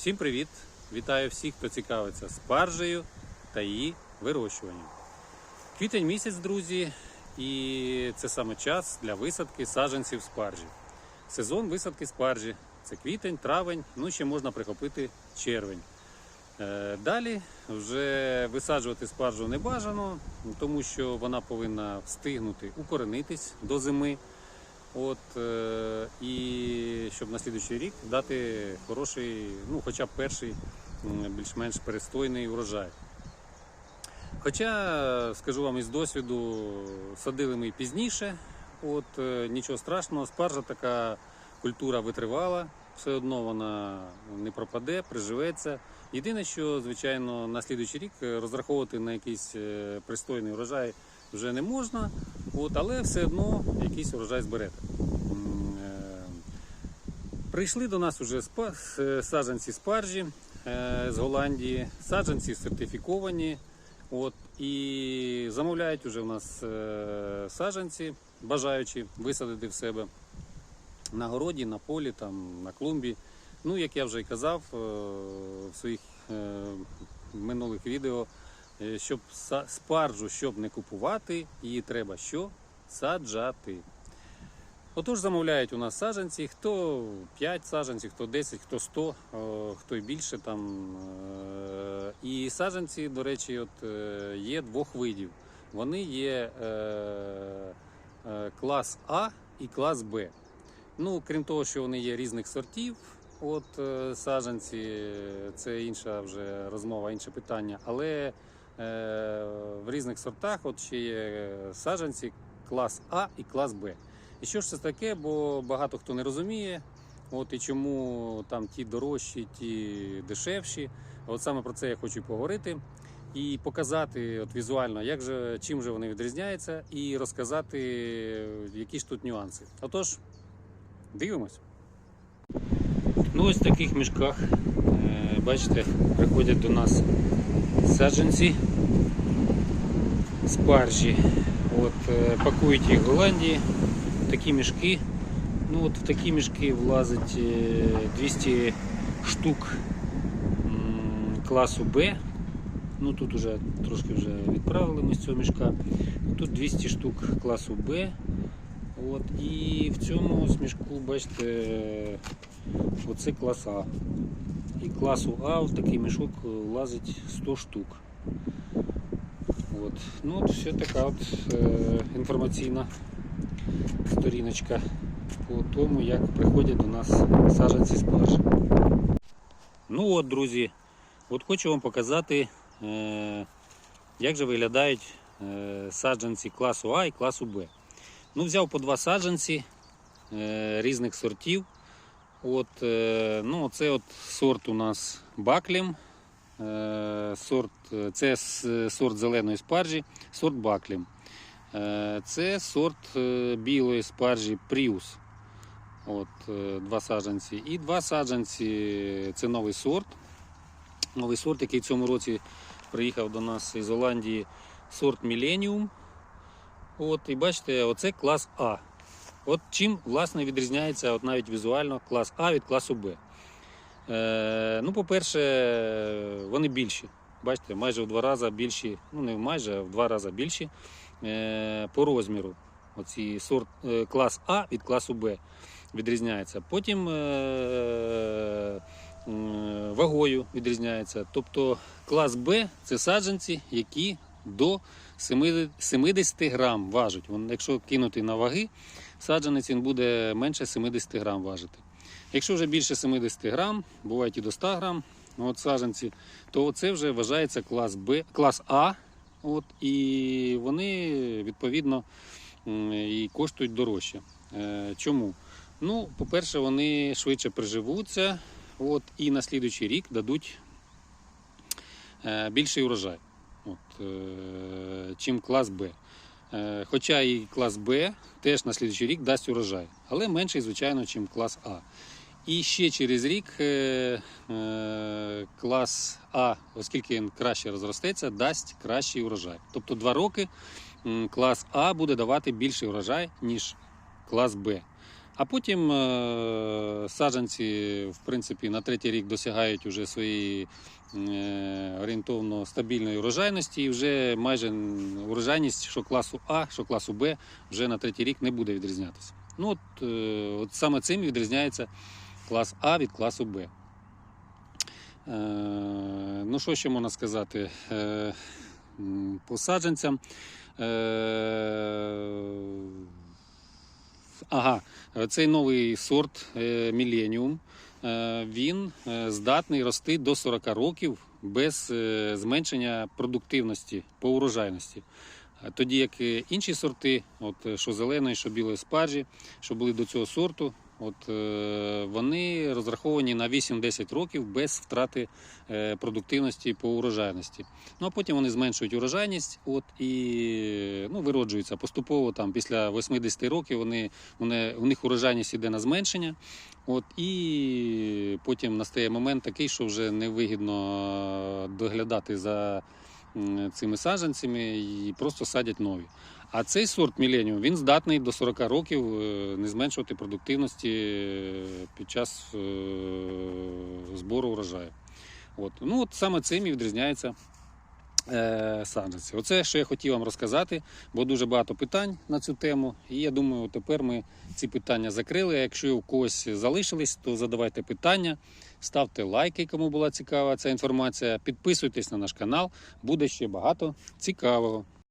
Всім привіт! Вітаю всіх, хто цікавиться спаржею та її вирощуванням. Квітень місяць, друзі, і це саме час для висадки саджанців спаржі. Сезон висадки спаржі це квітень, травень, ну ще можна прихопити червень. Е, Далі вже висаджувати спаржу не бажано, тому що вона повинна встигнути укоренитись до зими. От, е, і щоб на слідуючий рік дати хороший, ну хоча б перший більш-менш перестойний урожай. Хоча, скажу вам із досвіду, садили ми і пізніше, от, е, нічого страшного, спаржа така культура витривала, все одно вона не пропаде, приживеться. Єдине, що, звичайно, на слідуючий рік е, розраховувати на якийсь е, пристойний урожай вже не можна, от, але все одно якийсь урожай зберете. Е, Прийшли до нас с- саджанці спаржі з Голландії, саджанці сертифіковані. От, і замовляють уже в нас саджанці, бажаючи висадити в себе на городі, на полі, там, на клумбі. Ну, як я вже і казав е, в своїх е, минулих відео, е, щоб спаржу, щоб не купувати, її треба що? Саджати. Отож замовляють у нас саджанці, хто 5 саджанців, хто 10, хто 100, е, хто й більше там. І саджанці, до речі, от, є двох видів. Вони є клас А і клас Б. Ну, крім того, що вони є різних сортів, от е, саджанці, це інша вже розмова, інше питання. Але е, в різних сортах от ще є саджанці клас А і клас Б. І що ж це таке? Бо багато хто не розуміє, от і чому там ті дорожчі, ті дешевші. От саме про це я хочу поговорити і показати от візуально, як же, чим же вони відрізняються, і розказати, які ж тут нюанси. Отож, дивимось. Ну, ось в таких мішках, е, бачите, приходять до нас саджанці спаржі. От, е, пакують їх в Голландії такі мішки. Ну от в такі мішки влазить е, 200 штук класу Б. Ну тут вже трошки вже відправили ми з цього мішка. Тут 200 штук класу Б. От, і в цьому ось мішку, бачите, оце клас А. І класу А в такий мішок влазить 100 штук. От. Ну, от все така от, е, інформаційна сторіночка по тому, як приходять до нас саджанці спаржі. Ну от, друзі, от хочу вам показати, е, як же виглядають е, саджанці класу А і класу Б. Ну, взяв по два саджанці е, різних сортів. От, е, ну, це от сорт у нас Баклім. Е, сорт, е, це сорт зеленої спаржі, сорт Баклім. Е, Це сорт е, білої спаржі Prius. От, е, два саджанці. І два саджанці це новий сорт. Новий сорт, який в цьому році приїхав до нас із Голландії, сорт Millennium. От, і бачите, оце клас А. От чим власне відрізняється от навіть візуально клас А від класу Б. Е, ну, по-перше, вони більші. Бачите, майже в два рази більші, ну не майже, а в два рази більші е, по розміру. Оці сорт е, клас А від класу Б відрізняється. Потім е, м, вагою відрізняється. Тобто клас Б це саджанці, які до 70 70 грам важать. Якщо кинути на ваги, саджанець він буде менше 70 грам важити. Якщо вже більше 70 грам, бувають і до 100 грам, ну, от саджанці, то це вже вважається клас Б, клас А. От, і вони відповідно і коштують дорожче. Е, Чому? Ну, по-перше, вони швидше приживуться, от, і на слідуючий рік дадуть е, більший урожай, от, е, чим клас Б. Е, Хоча і клас Б теж на слідуючий рік дасть урожай, але менший, звичайно, ніж клас А. І ще через рік е, е, клас А, оскільки він краще розростеться, дасть кращий урожай. Тобто два роки клас А буде давати більший урожай, ніж клас Б. А потім е, саджанці, в принципі, на третій рік досягають уже своєї е, орієнтовно стабільної урожайності, і вже майже урожайність, що класу А, що класу Б, вже на третій рік не буде відрізнятися. Ну от, е, от саме цим відрізняється клас А від класу Б. Ну, що ще можна сказати? По саджанцям. Е, ага, цей новий сорт е, Millennium, е, він е, здатний рости до 40 років без е, зменшення продуктивності по урожайності. Е, Тоді як е, інші сорти, от е, що зеленої, що білої спаржі, що були до цього сорту, от, е, вони розраховані на 8-10 років без втрати е, продуктивності по урожайності. Ну а потім вони зменшують урожайність от, і ну, вироджуються поступово. Там, після 80 років вони, вони, у них урожайність йде на зменшення. От, і потім настає момент такий, що вже невигідно доглядати за цими саджанцями і просто садять нові. А цей сорт Millennium, він здатний до 40 років е, не зменшувати продуктивності е, під час е, збору урожаю. От. Ну, от саме цим і відрізняється саджанці. Оце, що я хотів вам розказати, бо дуже багато питань на цю тему. І я думаю, тепер ми ці питання закрили. Якщо у когось залишились, то задавайте питання, ставте лайки, кому була цікава ця інформація. Підписуйтесь на наш канал, буде ще багато цікавого.